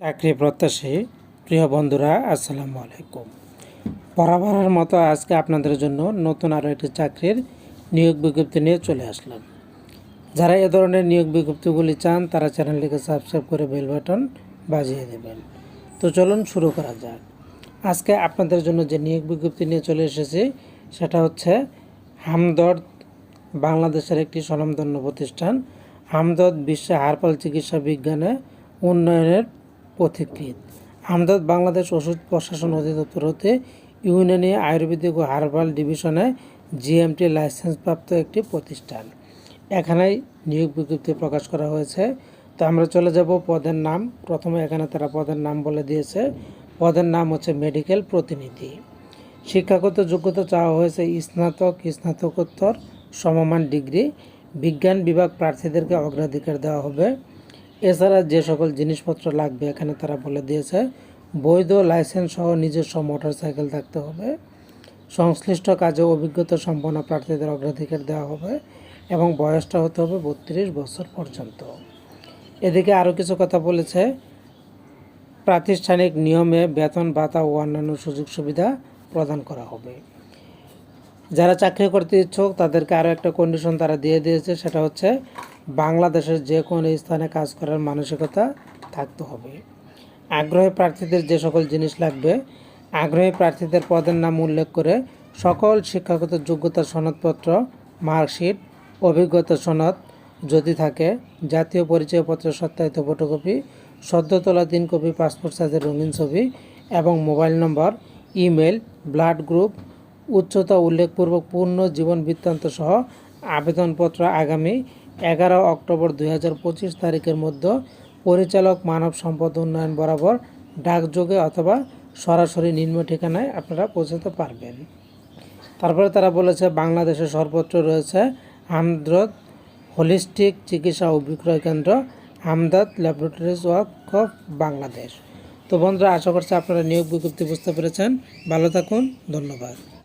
চাকরি প্রত্যাশী প্রিয় বন্ধুরা, আসসালামু আলাইকুম। বরাবরের মতো আজকে আপনাদের জন্য নতুন আরও একটি চাকরির নিয়োগ বিজ্ঞপ্তি নিয়ে চলে আসলাম। যারা এ ধরনের নিয়োগ বিজ্ঞপ্তিগুলি চান, তারা চ্যানেলটিকে সাবস্ক্রাইব করে বেল বাটন বাজিয়ে দেবেন। তো চলুন শুরু করা যাক। আজকে আপনাদের জন্য যে নিয়োগ বিজ্ঞপ্তি নিয়ে চলে এসেছি, সেটা হচ্ছে হামদর্দ বাংলাদেশের একটি স্বনামধন্য প্রতিষ্ঠান। হামদর্দ বিশ্বে হারপাল চিকিৎসা বিজ্ঞানে উন্নয়নের পথিকৃত আমদাদ বাংলাদেশ ওষুধ প্রশাসন অধিদপ্তর হতে ইউনানি আয়ুর্বেদিক ও হার্বাল ডিভিশনে জিএমটি লাইসেন্সপ্রাপ্ত একটি প্রতিষ্ঠান। এখানেই নিয়োগ বিজ্ঞপ্তি প্রকাশ করা হয়েছে। তো আমরা চলে যাব পদের নাম। প্রথমে এখানে তারা পদের নাম বলে দিয়েছে। পদের নাম হচ্ছে মেডিকেল প্রতিনিধি। শিক্ষাগত যোগ্যতা চাওয়া হয়েছে স্নাতক, স্নাতকোত্তর, সমমান ডিগ্রি। বিজ্ঞান বিভাগ প্রার্থীদেরকে অগ্রাধিকার দেওয়া হবে। এছাড়া যে সকল জিনিসপত্র লাগবে এখানে তারা বলে দিয়েছে, বৈধ লাইসেন্স সহ নিজস্ব মোটরসাইকেল থাকতে হবে, সংশ্লিষ্ট কাজে অভিজ্ঞতা সম্পন্ন প্রার্থীদের অগ্রাধিকার দেওয়া হবে এবং বয়সটা হতে হবে বত্রিশ বছর পর্যন্ত। এদিকে আরও কিছু কথা বলেছে, প্রাতিষ্ঠানিক নিয়মে বেতন ভাতা ও অন্যান্য সুযোগ সুবিধা প্রদান করা হবে। যারা চাকরি করতে ইচ্ছুক তাদেরকে আরও একটা কন্ডিশন তারা দিয়ে দিয়েছে, সেটা হচ্ছে বাংলাদেশের যে কোনো স্থানে কাজ করার মানসিকতা থাকতে হবে। আগ্রহী প্রার্থীদের যে সকল জিনিস লাগবে, আগ্রহী প্রার্থীদের পদের নাম উল্লেখ করে সকল শিক্ষাগত যোগ্যতা সনদপত্র, মার্কশিট, অভিজ্ঞতা সনদ যদি থাকে, জাতীয় পরিচয়পত্রের সত্যায়িত ফটোকপি সদ্য তোলা তিন কপি, পাসপোর্ট সাইজের রঙিন ছবি এবং mobile number, email, blood group, উচ্চতা উল্লেখপূর্বক পূর্ণ জীবন বৃত্তান্ত সহ আবেদনপত্র আগামী এগারো অক্টোবর দুই হাজার পঁচিশ তারিখের মধ্যে পরিচালক মানব সম্পদ উন্নয়ন বরাবর ডাকযোগে অথবা সরাসরি নিম্ন ঠিকানায় আপনারা পৌঁছাতে পারবেন। তারপরে তারা বলেছে, বাংলাদেশে সর্বত্র রয়েছে হামদ্রদ হোলিস্টিক চিকিৎসা ও বিক্রয় কেন্দ্র Amdad laboratories work of Bangladesh. তো বন্ধুরা, আশা করছি আপনারা নিয়োগ বিজ্ঞপ্তি বুঝতে পেরেছেন। ভালো থাকুন, ধন্যবাদ।